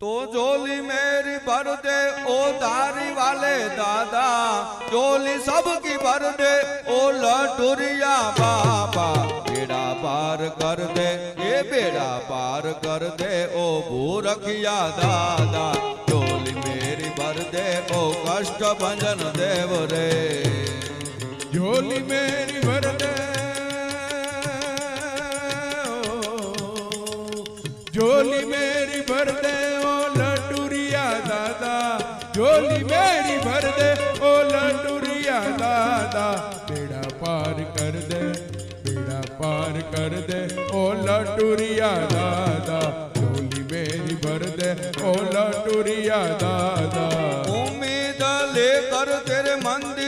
तो झोली मेरी भर दे, ओ धारी वाले दादा। झोली सबकी भर दे, ओ लटुरिया बाबा। बेड़ा पार कर दे, ये बेड़ा पार कर दे, ओ भूरखिया दादा। झोली मेरी भर दे, ओ कष्ट भंजन देव रे। झोली मेरी भर दे झोली मेरी भर दे, ओ लटुरिया दादा। बेड़ा पार कर दे, बेड़ा पार कर दे, ओ लटुरिया दादा। झोली मेरी भर दे, ओ लटुरिया दादा। उम्मीद लेकर तेरे मंदिर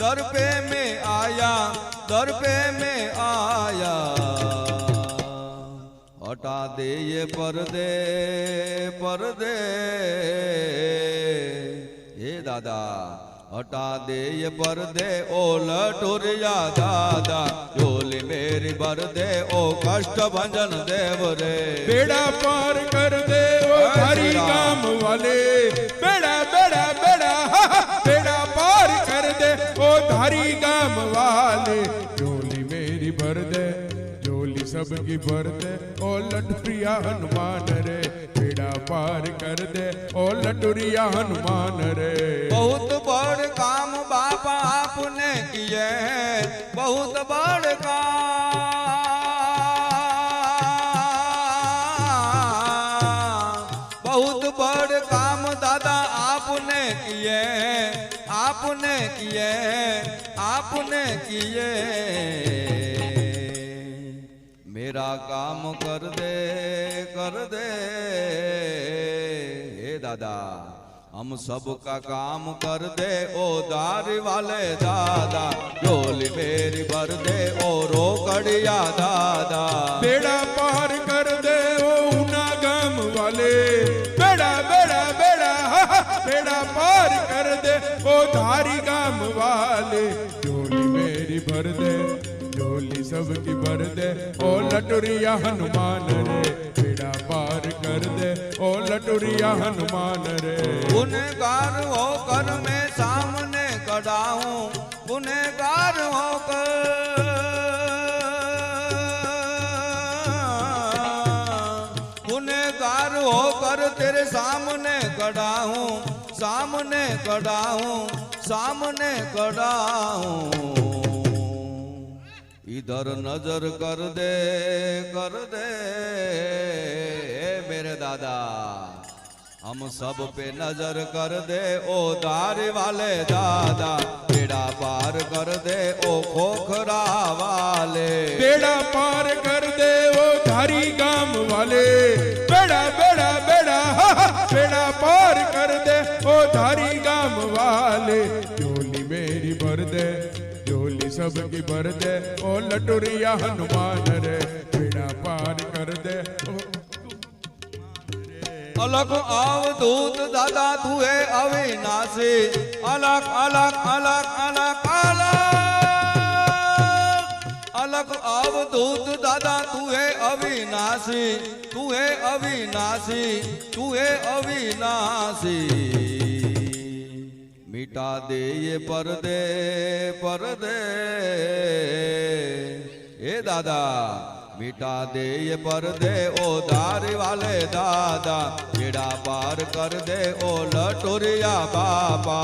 दर पे में आया दर पे में आया। हटा दे ये पर्दे पर्दे। हे दादा हटा दे ये पर्दे ओ लटुरिया दादा। झोली मेरी भर दे ओ कष्ट भंजन देव रे। बेड़ा पार कर दे ओ हरी काम वाले। सबकी भर दे ओ लटुरिया हनुमान रे। बेड़ा पार कर दे, ओ लटुरिया हनुमान रे। बहुत बड़ काम बापा आपने किए, बहुत बड़ काम, बहुत बड़ काम दादा आपने किए आपने किए आपने किए। मेरा काम कर दे कर दे। हे दादा, हम सबका काम कर दे, ओ दारी वाले दादा। झोली मेरी भर दे, ओ रोकड़िया दादा। बेड़ा पार कर दे, ओ ऊना गाम वाले। बेड़ा बेड़ा बेड़ा बेड़ा पार कर दे, ओ धारी गाम वाले। झोली मेरी भर दे झोली सबकी भर दे ओ लटुरिया हनुमान रे, बेड़ा पार कर दे, ओ लटुरिया हनुमान रे। गुनहगार होकर मैं सामने खड़ा हूँ गुनहगार होकर। होकर तेरे सामने खड़ा हूँ सामने खड़ा हूँ सामने खड़ा हूँ इधर नज़र कर दे कर दे। मेरे दादा हम सब पे नज़र कर दे। ओ दारी वाले दादा बेड़ा पार कर दे। ओ खोखरा वाले बेड़ा पार कर दे ओ धारी गाम वाले। बेड़ा बेड़ा बेड़ा हा, हा, बेड़ा पार कर दे ओ धारी गाम वाले। झोली मेरी भर दे सबकी भर दे ओ लटुरिया हनुमान रे बेड़ा पार कर दे ओ अलग अवधूत दादा तू है अविनाशी अलग अलग अलग अलग अलग अलग अवधूत दादा तू है अविनाशी तू है अविनाशी तू है अविनाशी मिटा दे ये पर्दे पर्दे ए दादा मिटा दे ये पर्दे ओ दारी वाले दादा बेड़ा पार कर दे ओ लटुरिया बाबा